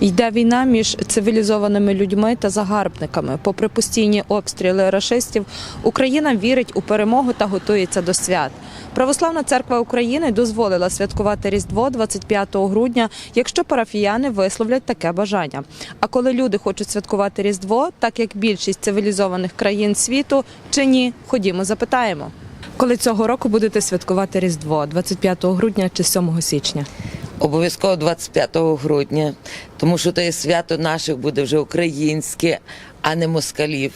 Йде війна між цивілізованими людьми та загарбниками. Попри постійні обстріли рашистів, Україна вірить у перемогу та готується до свят. Православна церква України дозволила святкувати Різдво 25 грудня, якщо парафіяни висловлять таке бажання. А коли люди хочуть святкувати Різдво, так як більшість цивілізованих країн світу, чи ні, ходімо, запитаємо. Коли цього року будете святкувати Різдво 25 грудня чи 7 січня? Обов'язково 25 грудня, тому що те свято наших буде вже українське, а не москалів.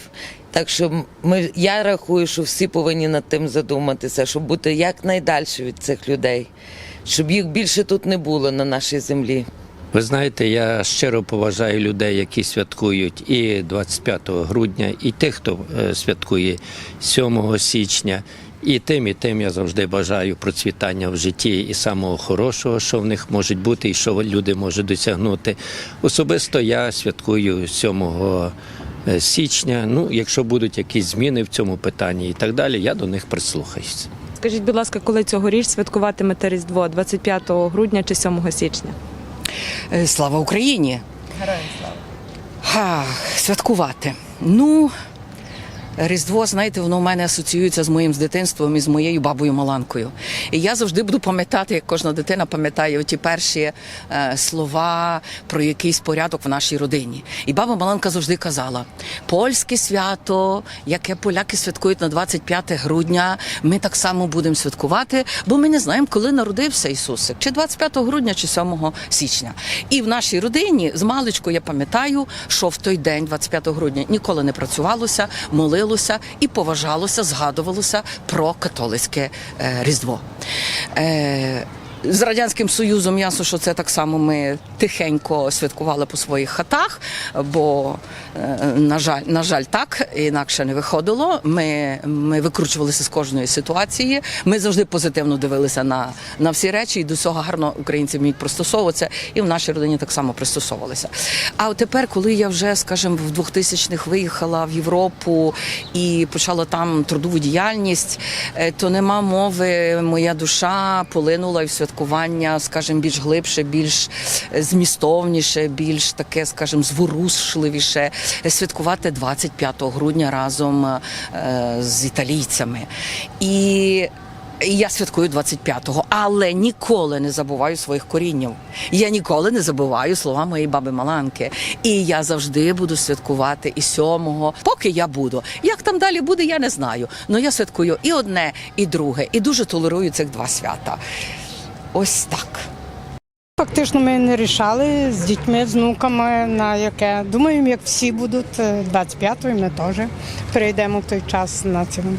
Так що ми, я рахую, що всі повинні над тим задуматися, щоб бути якнайдальше від цих людей, щоб їх більше тут не було на нашій землі. Ви знаєте, я щиро поважаю людей, які святкують і 25 грудня, і тих, хто е, святкує 7 січня. І тим, і тим я завжди бажаю процвітання в житті і самого хорошого, що в них може бути, і що люди можуть досягнути. Особисто я святкую 7 е, січня. Ну, якщо будуть якісь зміни в цьому питанні і так далі, я до них прислухаюся. Скажіть, будь ласка, коли цьогоріч святкуватимете Різдво 25 грудня чи 7 січня? Е, Слава Україні! Героям слава! Святкувати. Ну, Різдво, знаєте, воно в мене асоціюється з моїм з дитинством і з моєю бабою Маланкою. І я завжди буду пам'ятати, як кожна дитина пам'ятає ті перші е, слова про якийсь порядок в нашій родині. І баба Маланка завжди казала: польське свято, яке поляки святкують на 25 грудня, ми так само будемо святкувати, бо ми не знаємо, коли народився Ісусик, чи 25 грудня, чи 7 січня. І в нашій родині з маличку я пам'ятаю, що в той день, 25 грудня, ніколи не працювалося, молилося і поважалося, згадувалося про католицьке е, Різдво. З радянським союзом ясно, що це так само ми тихенько святкували по своїх хатах, бо е, на жаль, на жаль, так інакше не виходило. Ми, ми викручувалися з кожної ситуації. Ми завжди позитивно дивилися на, на всі речі, і до цього гарно українці вміють пристосовуватися, і в нашій родині так само пристосовувалися. А тепер, коли я вже, скажімо, в 2000-х виїхала в Європу і почала там трудову діяльність, е, то нема мови, моя душа полинула і в святкування, скажімо, більш глибше, більш змістовніше, більш таке, скажімо, зворушливіше святкувати 25 грудня разом е, з італійцями. І я святкую 25-го, але ніколи не забуваю своїх коріннів. Я ніколи не забуваю слова моєї баби Маланки. І я завжди буду святкувати і 7-го, поки я буду. Як там далі буде, я не знаю. Але я святкую і одне, і друге, і дуже толерую цих два свята. Ось так. Фактично ми не рішали з дітьми, з внуками на яке. Думаємо, як всі будуть е, 25-го, ми теж перейдемо в той час на цьому.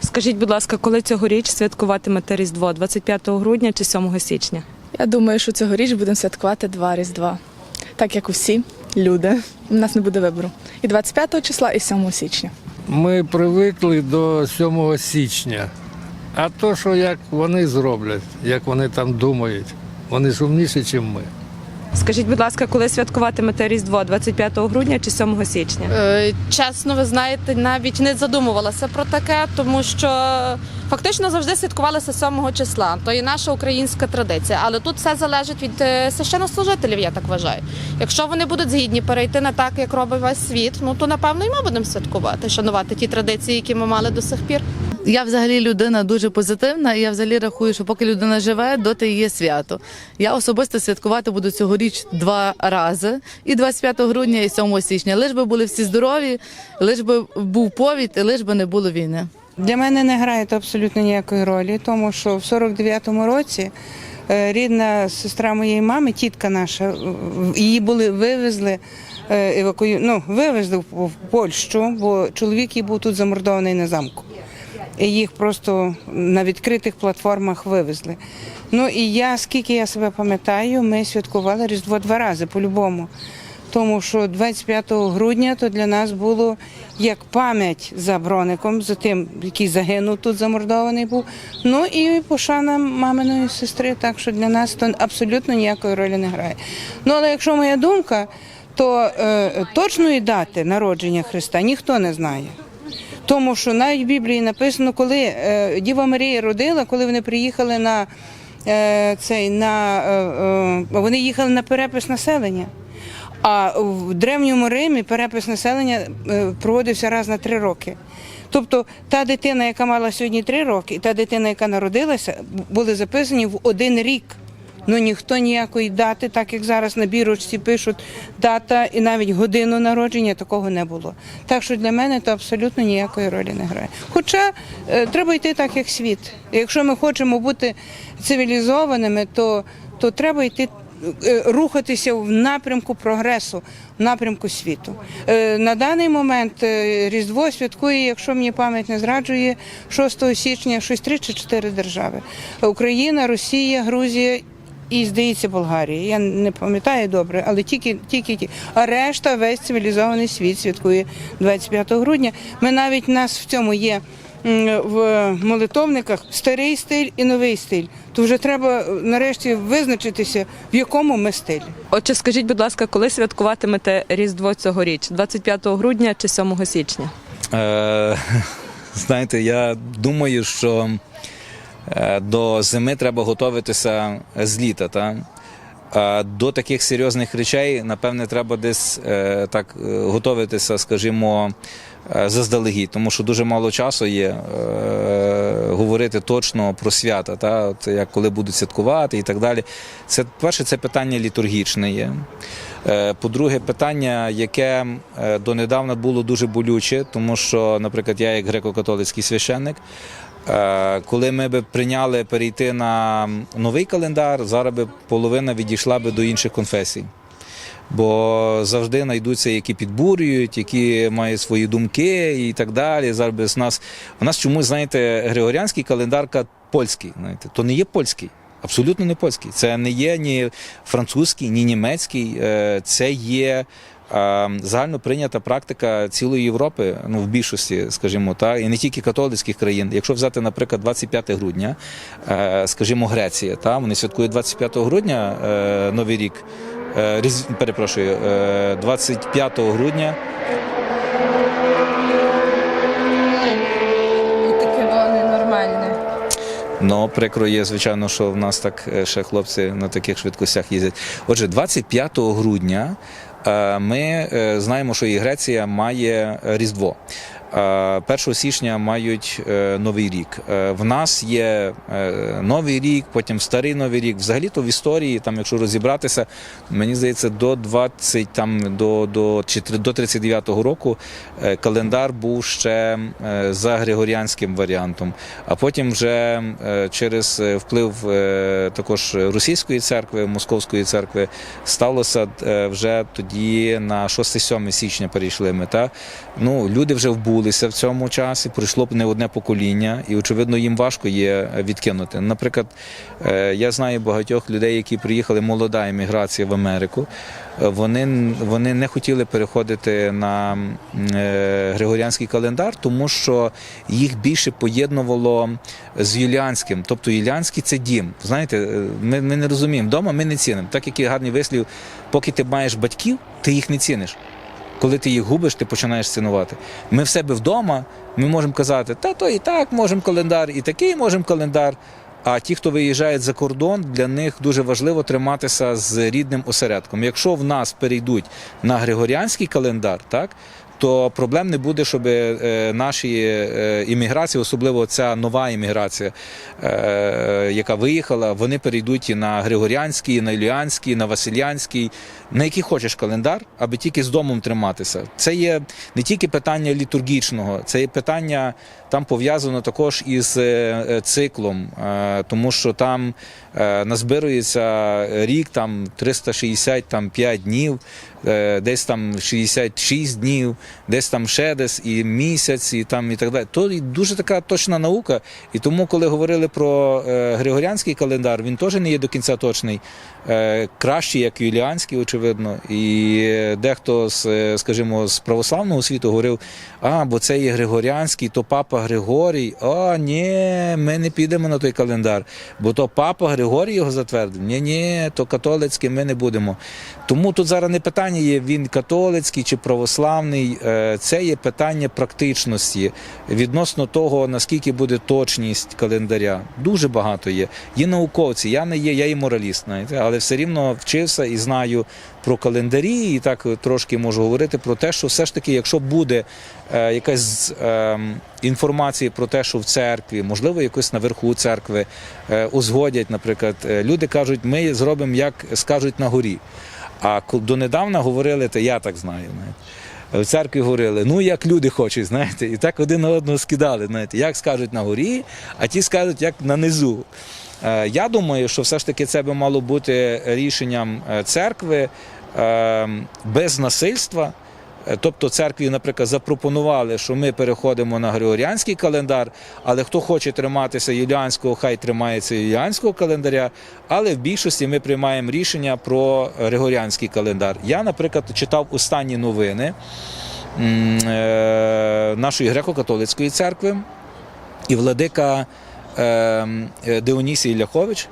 Скажіть, будь ласка, коли цьогоріч святкуватимете Різдво 25 грудня чи 7 січня? Я думаю, що цьогоріч будемо святкувати два Різдва, так як усі люди. У нас не буде вибору. І 25 числа, і 7 січня. Ми привикли до 7 січня. А то, що як вони зроблять, як вони там думають, вони ж умніші, ніж ми. Скажіть, будь ласка, коли святкуватимете Різдво 25 грудня чи 7 січня? Е, Чесно, ви знаєте, навіть не задумувалася про таке, тому що фактично завжди святкувалося 7 числа. То є наша українська традиція. Але тут все залежить від е, священнослужителів, я так вважаю. Якщо вони будуть згідні перейти на так, як робить весь світ, ну то напевно і ми будемо святкувати, шанувати ті традиції, які ми мали до сих пір. Я взагалі людина дуже позитивна, і я взагалі рахую, що поки людина живе, доти є свято. Я особисто святкувати буду цьогоріч два рази: і 25 грудня, і 7 січня. Лиш би були всі здорові, лиш би був повід, і лиш би не було війни. Для мене не грає це абсолютно ніякої ролі, тому що в 49-му році е, рідна сестра моєї мами, тітка наша, її були вивезли. е, Евакую... Ну, вивезли в Польщу, бо чоловік її був тут замордований на замку. Їх просто на відкритих платформах вивезли. Ну і я, скільки я себе пам'ятаю, ми святкували Різдво два рази по-любому. Тому що 25 грудня то для нас було як пам'ять за броником, за тим, який загинув тут замордований був. Ну і пошана маминої сестри, так що для нас то абсолютно ніякої ролі не грає. Ну але якщо моя думка, то е, точної дати народження Христа ніхто не знає. Тому що навіть в Біблії написано, коли е, Діва Марія родила, коли вони приїхали на е, цей на е, вони їхали на перепис населення. А в древньому Римі перепис населення проводився раз на три роки. Тобто та дитина, яка мала сьогодні три роки, і та дитина, яка народилася, були записані в один рік. Ну ніхто ніякої дати, так як зараз на бірочці пишуть дата і навіть годину народження, такого не було. Так що для мене то абсолютно ніякої ролі не грає. Хоча е, треба йти так, як світ. Якщо ми хочемо бути цивілізованими, то, то треба йти. е, Рухатися в напрямку прогресу, в напрямку світу. Е, На даний момент Різдво святкує, якщо мені пам'ять не зраджує, 6 січня щось три чи чотири держави: Україна, Росія, Грузія і, здається, Болгарія. Я не пам'ятаю добре, але тільки, тільки ті. А решта весь цивілізований світ святкує 25 грудня. Ми навіть нас в цьому є в молитовниках старий стиль і новий стиль. То вже треба е, нарешті визначитися, в якому ми стилі. Отже, скажіть, будь ласка, коли святкуватимете Різдво цьогоріч? 25 грудня чи 7 січня? Е, знаєте, я думаю, що до зими треба готуватися з літа. Та? А до таких серйозних речей, напевне, треба десь е, так е, готуватися, скажімо, е, заздалегідь, тому що дуже мало часу є е, говорити точно про свята, та? От, як коли будуть святкувати і так далі. Це перше, це питання літургічне є. Е, По-друге, питання, яке е, донедавна було дуже болюче, тому що, наприклад, я як греко-католицький священник, е, коли ми би прийняли перейти на новий календар, зараз би половина відійшла би до інших конфесій. Бо завжди знайдуться, які підбурюють, які мають свої думки і так далі. Зараз нас у нас чомусь, знаєте, григоріанський календар польський. Знаєте, то не є польський. Абсолютно не польський. Це не є ні французький, ні німецький. Е, Це є е, загально прийнята практика цілої Європи, ну в більшості, скажімо, так, і не тільки католицьких країн. Якщо взяти, наприклад, 25 грудня, е, скажімо, Греція, та вони святкують 25 грудня е, Новий рік. Е, Перепрошую, е, 25 грудня. Ну, прикро є, звичайно, що в нас так ще хлопці на таких швидкостях їздять. Отже, 25 грудня ми е, знаємо, що і Греція має е, Різдво. Е, 1 січня мають е, Новий рік. Е, В нас є е, Новий рік, потім Старий Новий рік. Взагалі-то в історії, там, якщо розібратися, мені здається, до 20, там, до, до, чи до 39-го року е, календар був ще е, за григоріанським варіантом. А потім вже е, через е, вплив е, також російської церкви, московської церкви сталося е, вже тоді на 6-7 січня перейшли ми. Та? Ну, люди вже вбулися в цьому часі, пройшло б не одне покоління, і очевидно їм важко є відкинути. Наприклад, е, я знаю багатьох людей, які приїхали молода еміграція в Америку. Е, Вони, вони не хотіли переходити на е, григоріанський календар, тому що їх більше поєднувало з юліанським. Тобто юліанський це дім. Знаєте, ми, ми не розуміємо. Вдома ми не цінимо. Так як є гарний вислів, поки ти маєш батьків, ти їх не ціниш. Коли ти їх губиш, ти починаєш цінувати. Ми в себе вдома, ми можемо казати, та то і так можемо календар, і такий можемо календар. А ті, хто виїжджають за кордон, для них дуже важливо триматися з рідним осередком. Якщо в нас перейдуть на григоріанський календар, так то проблем не буде, щоб е, наші е, імміграції, особливо ця нова імміграція, е, яка виїхала, вони перейдуть і на Григоріанський, і на Ілюанський, і на Васильянський, на який хочеш календар, аби тільки з домом триматися. Це є не тільки питання літургічного, це є питання там пов'язано також із циклом, тому що там назбирується рік, там 365 днів, десь там 66 днів, десь там ще десь і місяць, і там і так далі. То дуже така точна наука. І тому, коли говорили про е, григоріанський календар, він теж не є до кінця точний. Е, кращий, як юліанський, очевидно. І е, дехто з, е, скажімо, з православного світу говорив: а, бо це є Григоріанський, то папа Григорій. А, ні, ми не підемо на той календар, бо то папа Григорій його затвердив. Ні, ні, то католицький ми не будемо. Тому тут зараз не питання є, він католицький чи православний. е, це є питання практичності відносно того, наскільки буде точність календаря. Дуже багато є. Є науковці, я не є, я і мораліст, знаєте, але все рівно вчився і знаю про календарі, і так трошки можу говорити про те, що все ж таки, якщо буде е, якась е, інформація про те, що в церкві, можливо, якось наверху церкви е, узгодять, наприклад, люди кажуть, ми зробимо як скажуть на горі. А донедавна говорили, то я так знаю. Знаєте. В церкві говорили, ну як люди хочуть, знаєте, і так один на одного скидали, знаєте, як скажуть на горі, а ті скажуть, як на низу. Е, Я думаю, що все ж таки це би мало бути рішенням е, церкви е, без насильства. Е, Тобто церкві, наприклад, запропонували, що ми переходимо на григоріанський календар, але хто хоче триматися юліанського, хай тримається юліанського календаря. Але в більшості ми приймаємо рішення про григоріанський календар. Я, наприклад, читав останні новини е, нашої греко-католицької церкви, і владика е, е, Ляхович.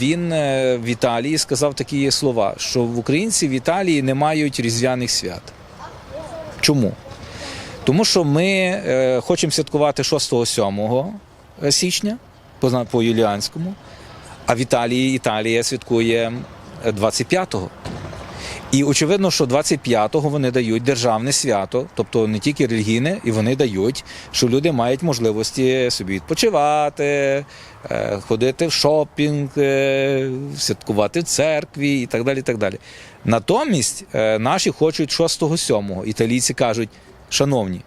Він в Італії сказав такі слова, що в українці в Італії не мають різдвяних свят. Чому? Тому що ми е, хочемо святкувати 6-7 січня по, юліанському, а в Італії Італія святкує е, 25-го. І очевидно, що 25-го вони дають державне свято, тобто не тільки релігійне, і вони дають, що люди мають можливості собі відпочивати, е, ходити в шопінг, е, святкувати в церкві і так далі. І так далі. Натомість е, наші хочуть 6-7. Італійці кажуть, шановні,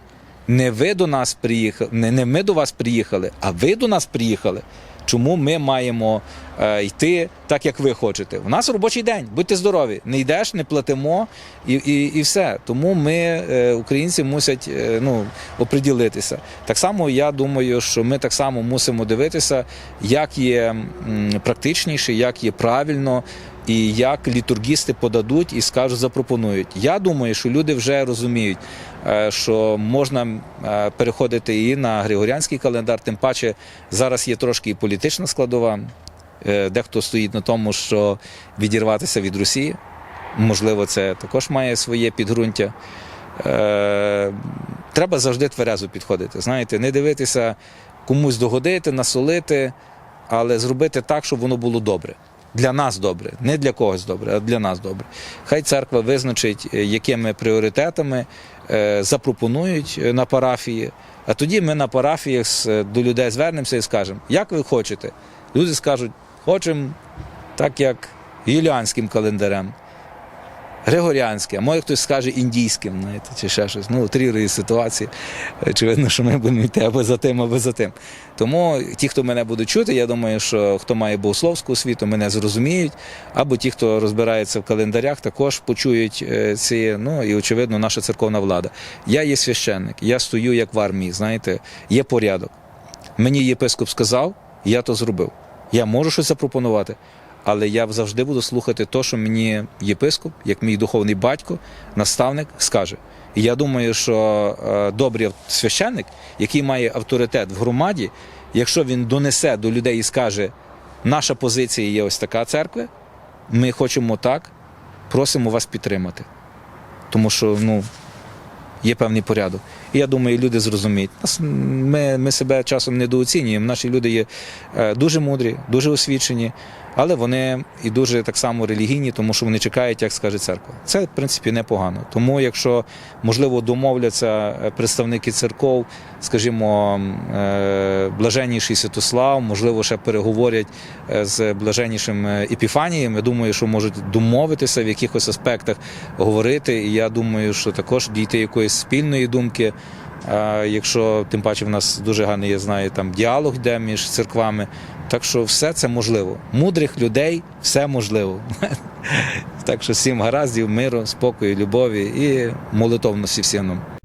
не ви до нас приїхали, не, не ми до вас приїхали, а ви до нас приїхали. Чому ми маємо е, йти так, як ви хочете? У нас робочий день, будьте здорові. Не йдеш, не платимо і, і, і все. Тому ми, е, українці, мусять е, ну, оприділитися. Так само я думаю, що ми так само мусимо дивитися, як є практичніше, як є правильно. І як літургісти подадуть і скажуть, запропонують. Я думаю, що люди вже розуміють, е, що можна е, переходити і на григоріанський календар, тим паче зараз є трошки і політична складова. Е, Дехто стоїть на тому, що відірватися від Росії. Можливо, це також має своє підґрунтя. Треба завжди тверезо підходити. Знаєте, не дивитися комусь догодити, насолити, але зробити так, щоб воно було добре. Для нас добре, не для когось добре, а для нас добре. Хай церква визначить, е, якими пріоритетами е, запропонують е, на парафії. А тоді ми на парафіях до людей звернемося і скажемо, як ви хочете. Люди скажуть, хочемо так, як юліанським календарем. Григоріанське, а може хтось скаже індійським, знаєте, чи ще щось. Ну, трірує ситуації. Очевидно, що ми будемо йти або за тим, або за тим. Тому ті, хто мене будуть чути, я думаю, що хто має богословську освіту, мене зрозуміють, або ті, хто розбирається в календарях, також почують е, ці, ну і очевидно, наша церковна влада. Я є священник, я стою як в армії, знаєте, є порядок. Мені єпископ сказав, я то зробив. Я можу щось запропонувати, але я завжди буду слухати те, що мені єпископ, як мій духовний батько, наставник, скаже. І я думаю, що е, добрий священник, який має авторитет в громаді, якщо він донесе до людей і скаже, наша позиція є ось така церква, ми хочемо так, просимо вас підтримати. Тому що ну, є певний порядок. І я думаю, люди зрозуміють. Ми, ми себе часом недооцінюємо. Наші люди є е, дуже мудрі, дуже освічені, але вони і дуже так само релігійні, тому що вони чекають, як скаже церква. Це, в принципі, непогано. Тому, якщо можливо домовляться е, представники церков, скажімо, е, блаженніший Святослав, можливо, ще переговорять з блаженнішим Епіфанієм. Я думаю, що можуть домовитися в якихось аспектах говорити. І я думаю, що також дійти якоїсь спільної думки. Якщо тим паче в нас дуже гарний, я знаю, там діалог йде між церквами. Так що все це можливо. Мудрих людей все можливо. Так що всім гараздів, миру, спокою, любові і молитовності всім нам.